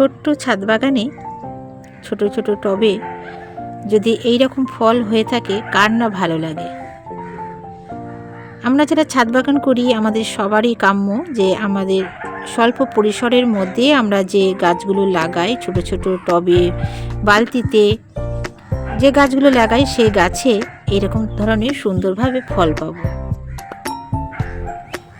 ছোট্ট ছাদ বাগানে, ছোট ছোট টবে যদি এই রকম ফল হয়ে থাকে, কার না ভালো লাগে? আমরা যারা ছাদ বাগান করি, আমাদের সবারই কাম্য যে আমাদের স্বল্প পরিসরের মধ্যে আমরা যে গাছগুলো লাগাই, ছোট ছোট টবে, বালতিতে, যে গাছগুলো লাগাই, সেই গাছে এরকম ধরনের সুন্দরভাবে ফল পাবো।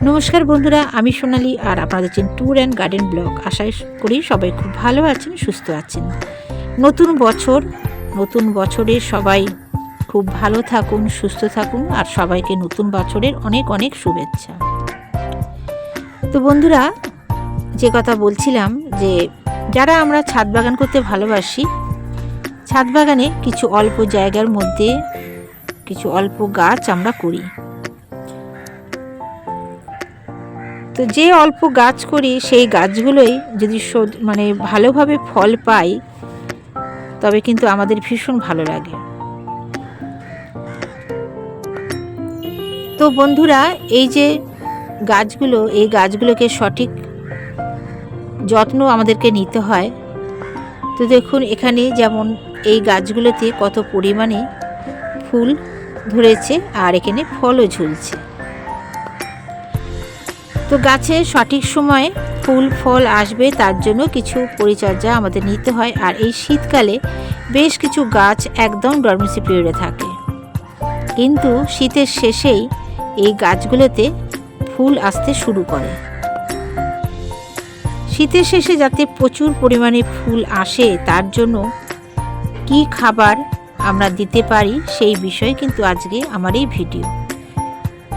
নমস্কার বন্ধুরা, আমি সোনালি আর আপনারা দেখছেন ট্যুর অ্যান্ড গার্ডেন ব্লগ আশা করি সবাই খুব ভালো আছেন, সুস্থ আছেন। নতুন বছর, নতুন বছরে সবাই খুব ভালো থাকুন, সুস্থ থাকুন আর সবাইকে নতুন বছরের অনেক অনেক শুভেচ্ছা। তো বন্ধুরা, যে কথা বলছিলাম যে যারা আমরা ছাদ বাগান করতে ভালোবাসি, ছাদ বাগানে কিছু অল্প জায়গার মধ্যে কিছু অল্প গাছ আমরা করি। তো যে অল্প গাছ করি, সেই গাছগুলোই যদি মানে ভালোভাবে ফল পাই, তবে কিন্তু আমাদের ভীষণ ভালো লাগে। তো বন্ধুরা, এই যে গাছগুলো, এই গাছগুলোকে সঠিক যত্ন আমাদেরকে নিতে হয়। তো দেখুন, এখানে যেমন এই গাছগুলোতে কত পরিমাণে ফুল ধরেছে, আর এখানে ফলও ঝুলছে। তো গাছে সঠিক সময়ে ফুল, ফল আসবে, তার জন্য কিছু পরিচর্যা আমাদের নিতে হয়। আর এই শীতকালে বেশ কিছু গাছ একদম ডরমেসি পিরিয়ডে থাকে। কিন্তু শীতের শেষেই এই গাছগুলোতে ফুল আসতে শুরু করে। শীতের শেষে যাতে প্রচুর পরিমাণে ফুল আসে, তার জন্য কি খাবার আমরা দিতে পারি, সেই বিষয়ে কিন্তু আজকে আমার এই ভিডিও।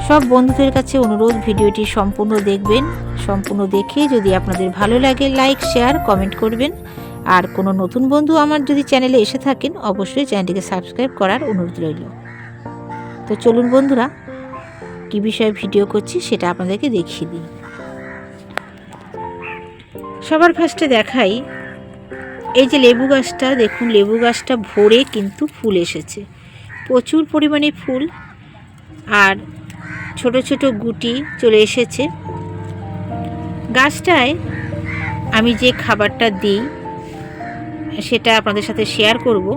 সব বন্ধুদের কাছে অনুরোধ, ভিডিওটি সম্পূর্ণ দেখবেন। সম্পূর্ণ দেখে যদি আপনাদের ভালো লাগে, লাইক, শেয়ার, কমেন্ট করবেন। আর কোনো নতুন বন্ধু আমার যদি চ্যানেলে এসে থাকেন, অবশ্যই চ্যানেলটিকে সাবস্ক্রাইব করার অনুরোধ রইল। তো চলুন বন্ধুরা, কী বিষয়ে ভিডিও করছি সেটা আপনাদেরকে দেখিয়ে দিই। সবার ফার্স্টে দেখাই, এই যে লেবু গাছটা, দেখুন লেবু গাছটা ভরে কিন্তু ফুল এসেছে। প্রচুর পরিমাণে ফুল। আর ছোট ছোট গুটি চলে এসেছে। গাছটায় আমি যে খাবারটা দিই, সেটা আপনাদের সাথে শেয়ার করব।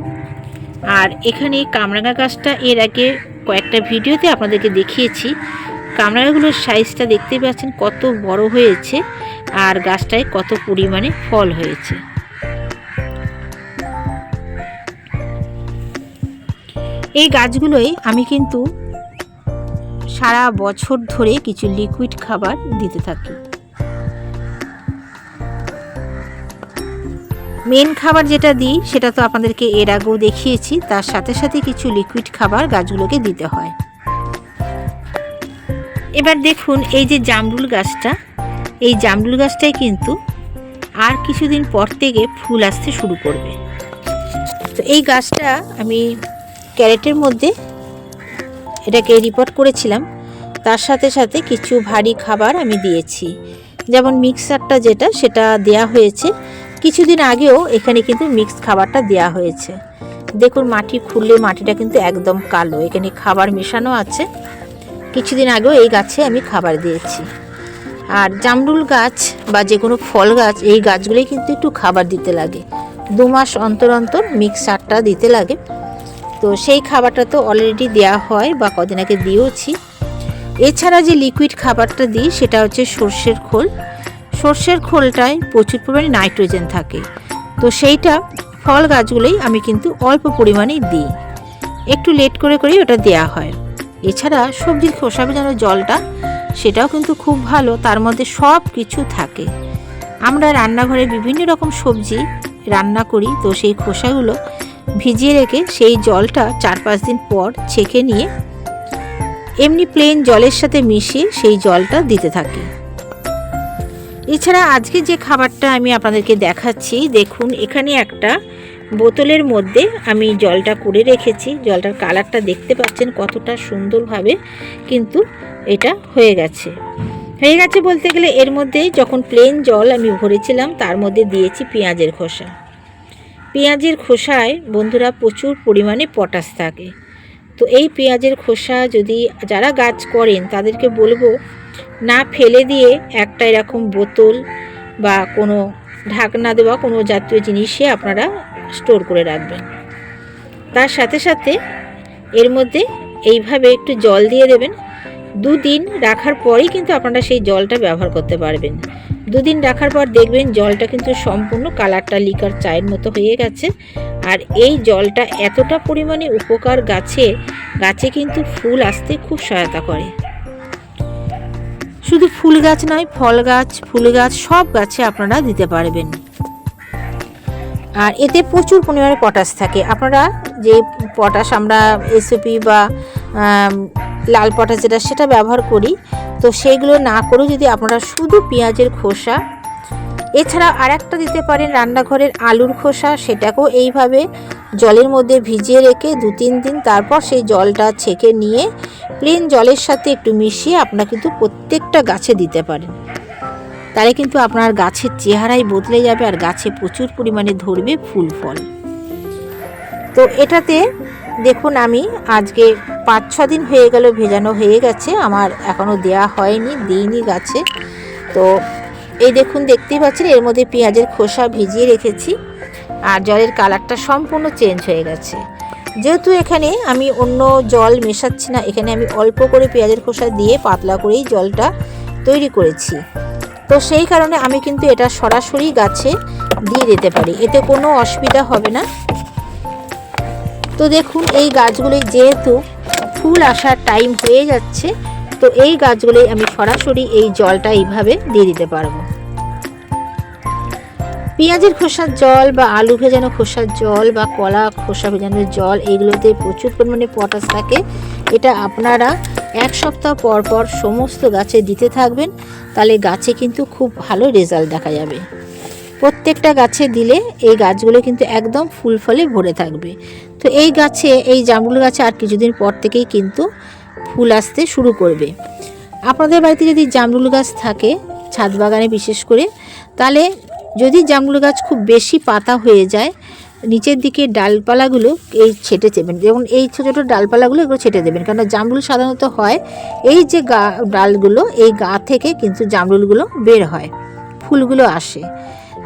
আর এখানে কামরাঙা গাছটা এর আগে কয়েকটা ভিডিওতে আপনাদেরকে দেখিয়েছি। কামরাঙাগুলোর সাইজটা দেখতে পাচ্ছেন কত বড় হয়েছে আর গাছটায় কত পরিমাণে ফল হয়েছে। এই গাছগুলোই আমি কিন্তু সারা বছর ধরে কিছু লিকুইড খাবার দিতে থাকি। মেন খাবার যেটা দিই, সেটা তো আপনাদেরকে এর আগেও দেখিয়েছি, তার সাথে সাথে কিছু লিকুইড খাবার গাছগুলোকে দিতে হয়। এবার দেখুন, এই যে জামরুল গাছটা, এই জামরুল গাছটাই কিন্তু আর কিছুদিন পর থেকে ফুল আসতে শুরু করবে। তো এই গাছটা আমি ক্যারেটের মধ্যে এটাকে রিপোর্ট করেছিলাম। তার সাথে সাথে কিছু ভারী খাবার আমি দিয়েছি। যেমন মিক্সারটা যেটা, সেটা দেয়া হয়েছে। কিছুদিন আগেও এখানে কিন্তু মিক্স খাবারটা দেয়া হয়েছে। দেখুন, মাটি খুললে মাটিটা কিন্তু একদম কালো। এখানে খাবার মেশানো আছে। কিছুদিন আগেও এই গাছে আমি খাবার দিয়েছি। আর জামরুল গাছ বা যে কোনো ফল গাছ, এই গাছগুলোই কিন্তু একটু খাবার দিতে লাগে। দু মাস অন্তর অন্তর মিক্সারটা দিতে লাগে। তো সেই খাবারটা তো অলরেডি দেওয়া হয় বা কদিন আগে দিয়েওছি। এছাড়া যে লিকুইড খাবারটা দিই, সেটা হচ্ছে সর্ষের খোল। সর্ষের খোলটায় প্রচুর পরিমাণে নাইট্রোজেন থাকে। তো সেইটা ফল গাছগুলোই আমি কিন্তু অল্প পরিমাণেই দিই। একটু লেট করে করেই ওটা দেয়া হয়। এছাড়া সবজির খোসা ভেজানো জলটা, সেটাও কিন্তু খুব ভালো, তার মধ্যে সব কিছু থাকে। আমরা রান্নাঘরে বিভিন্ন রকম সবজি রান্না করি, তো সেই খোসাগুলো ভিজিয়ে রেখে সেই জলটা চার পাঁচ দিন পর ছেঁকে নিয়ে এমনি প্লেন জলের সাথে মিশিয়ে সেই জলটা দিতে থাকি। এছাড়া আজকে যে খাবারটা আমি আপনাদেরকে দেখাচ্ছি, দেখুন, এখানে একটা বোতলের মধ্যে আমি জলটা করে রেখেছি। জলটার কালারটা দেখতে পাচ্ছেন কতটা সুন্দরভাবে কিন্তু এটা হয়ে গেছে। হয়ে গেছে বলতে গেলে এর মধ্যে যখন প্লেন জল আমি ভরেছিলাম, তার মধ্যে দিয়েছি পেঁয়াজের খোসা। পেঁয়াজের খোসায় বন্ধুরা প্রচুর পরিমাণে পটাশ থাকে। তো এই পেঁয়াজের খোসা যদি যারা গাছ করেন, তাদেরকে বলব না ফেলে দিয়ে একটা এরকম বোতল বা কোনো ঢাকনা দেওয়া কোনো জাতীয় জিনিসে আপনারা স্টোর করে রাখবেন। তার সাথে সাথে এর মধ্যে এইভাবে একটু জল দিয়ে দেবেন। দুদিন রাখার পরেই কিন্তু আপনারা সেই জলটা ব্যবহার করতে পারবেন। দুদিন রাখার পর দেখবেন জলটা কিন্তু সম্পূর্ণ কালারটা লিকার চায়ের মতো হয়ে গেছে। আর এই জলটা এতটা পরিমাণে উপকার গাছে গাছে কিন্তু ফুল আসতে খুব সহায়তা করে। শুধু ফুল গাছ নয়, ফল গাছ, ফুল গাছ, সব গাছে আপনারা দিতে পারবেন। আর এতে প্রচুর পরিমাণে পটাশ থাকে। আপনারা যে পটাশ আমরা এসওপি বা লাল পটাশ যেটা, সেটা ব্যবহার করি। তো সেইগুলো না করেও যদি আপনারা শুধু পেঁয়াজের খোসা, এছাড়া আর একটা দিতে পারেন রান্নাঘরের আলুর খোসা, সেটাকেও এইভাবে জলের মধ্যে ভিজিয়ে রেখে দু তিন দিন তারপর সেই জলটা ছেঁকে নিয়ে প্লেন জলের সাথে একটু মিশিয়ে আপনারা কিন্তু প্রত্যেকটা গাছে দিতে পারেন। তাহলে কিন্তু আপনার গাছের চেহারাই বদলে যাবে আর গাছে প্রচুর পরিমাণে ধরবে ফুল ফল। তো এটাতে দেখুন আমি, আজকে পাঁচ, ছ দিন হয়ে গেল ভেজানো হয়ে গেছে, আমার এখনও দেয়া হয়নি, দিইনি গাছে। তো এই দেখুন, দেখতেই পাচ্ছেন, এর মধ্যে পেঁয়াজের খোসা ভিজিয়ে রেখেছি, আর জলের কালারটা সম্পূর্ণ চেঞ্জ হয়ে গেছে। যেহেতু এখানে আমি অন্য জল মেশাচ্ছি না, এখানে আমি অল্প করে পেঁয়াজের খোসা দিয়ে পাতলা করেই জলটা তৈরি করেছি। তো সেই কারণে আমি কিন্তু এটা সরাসরি গাছে দিয়ে দিতে পারি, এতে কোনো অসুবিধা হবে না। তো দেখুন, এই গাছগুলি যেহেতু ফুল আসার টাইম হয়ে যাচ্ছে, তো এই গাছগুলি আমি সরাসরি এই জলটা এইভাবে দিয়ে দিতে পারব। পেঁয়াজের খোসার জল বা আলু ভেজানো খোসার জল বা কলা খোসা ভেজানো জল এগুলোতে প্রচুর পরিমাণে পটাশ থাকে। এটা আপনারা এক সপ্তাহ পর পর সমস্ত গাছে দিতে থাকবেন, তাহলে গাছে কিন্তু খুব ভালো রেজাল্ট দেখা যাবে। প্রত্যেকটা গাছে দিলে এই গাছগুলো কিন্তু একদম ফুল ফলে ভরে থাকবে। তো এই গাছে, এই জামরুল গাছে আর কিছুদিন পর থেকেই কিন্তু ফুল আসতে শুরু করবে। আপনাদের বাড়িতে যদি জামরুল গাছ থাকে, ছাদ বাগানে বিশেষ করে, তাহলে যদি জামরুল গাছ খুব বেশি পাতা হয়ে যায়, নিচের দিকে ডালপালাগুলো এই ছেটে দেবেন। যেমন এই ছোটো ছোটো ডালপালাগুলো এগুলো ছেটে দেবেন। কারণ জামরুল সাধারণত হয়, এই যে গা, ডালগুলো, এই গা থেকে কিন্তু জামরুলগুলো বের হয়, ফুলগুলো আসে।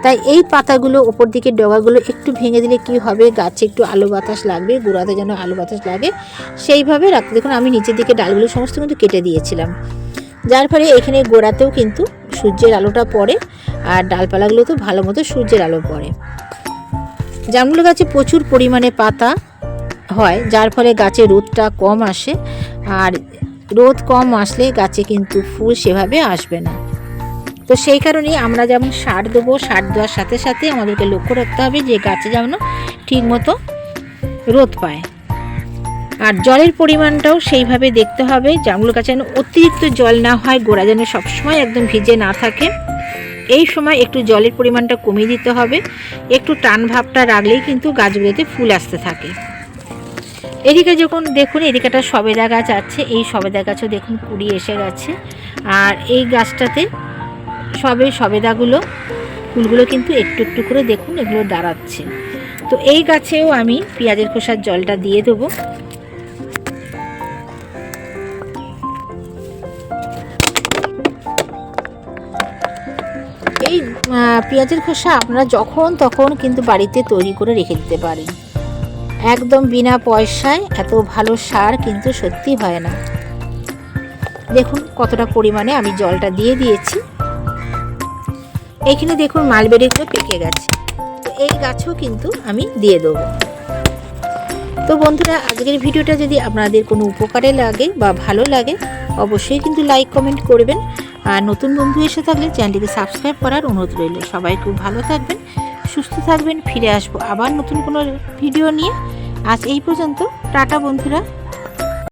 তাই এই পাতাগুলো, ওপর দিকে ডগাগুলো একটু ভেঙে দিলে কি হবে? গাছে একটু আলো বাতাস লাগবে, গোড়াতে যেন আলো বাতাস লাগে। সেইভাবে রাখতে, দেখুন আমি নিচের দিকে ডালগুলো সমস্ত কিন্তু কেটে দিয়েছিলাম। যার ফলে এখানে গোড়াতেও কিন্তু সূর্যের আলোটা পড়ে আর ডালপালাগুলোতেও ভালো মতো সূর্যের আলো পড়ে। জামগুলো গাছে প্রচুর পরিমাণে পাতা হয়, যার ফলে গাছে রোদটা কম আসে। আর রোদ কম আসলে গাছে কিন্তু ফুল সেভাবে আসবে না। তো সেই কারণেই আমরা যেমন সার দেবো, সার দেওয়ার সাথে সাথে আমাদেরকে লক্ষ্য রাখতে হবে যে গাছে যেমন ঠিক মতো রোদ পায়। আর জলের পরিমাণটাও সেইভাবে দেখতে হবে জামরুল গাছে যেন অতিরিক্ত জল না হয়, গোড়া যেন সবসময় একদম ভিজে না থাকে। এই সময় একটু জলের পরিমাণটা কমিয়ে দিতে হবে। একটু টান ভাবটা রাখলেই কিন্তু গাছগুলোতে ফুল আসতে থাকে। এদিকে যখন দেখুন এদিকেটা সবেদা গাছ আছে, এই সবেদা গাছও দেখুন কুড়ি এসে গেছে। আর এই গাছটাতে সবে সবেদাগুলো, ফুলগুলো কিন্তু একটু একটু করে দেখুন, এগুলো দাঁড়াচ্ছে। তো এই গাছেও আমি পেঁয়াজের খোসার জলটা দিয়ে দেবো। এই পেঁয়াজের খোসা আপনারা যখন তখন কিন্তু বাড়িতে তৈরি করে রেখে দিতে পারেন। একদম বিনা পয়সায় এত ভালো সার কিন্তু সত্যি হয় না। দেখুন কতটা পরিমাণে আমি জলটা দিয়ে দিয়েছি। এখানে দেখুন মালবেরিগুলো পেকে গেছে। তো এই গাছও কিন্তু আমি দিয়ে দেবো। তো বন্ধুরা, আজকের ভিডিওটা যদি আপনাদের কোনো উপকারে লাগে বা ভালো লাগে, অবশ্যই কিন্তু লাইক, কমেন্ট করবেন। আর নতুন বন্ধু এসে থাকলে চ্যানেলটিকে সাবস্ক্রাইব করার অনুরোধ রইল। সবাই খুব ভালো থাকবেন, সুস্থ থাকবেন। ফিরে আসব আবার নতুন কোনো ভিডিও নিয়ে। আজ এই পর্যন্ত, টাটা বন্ধুরা।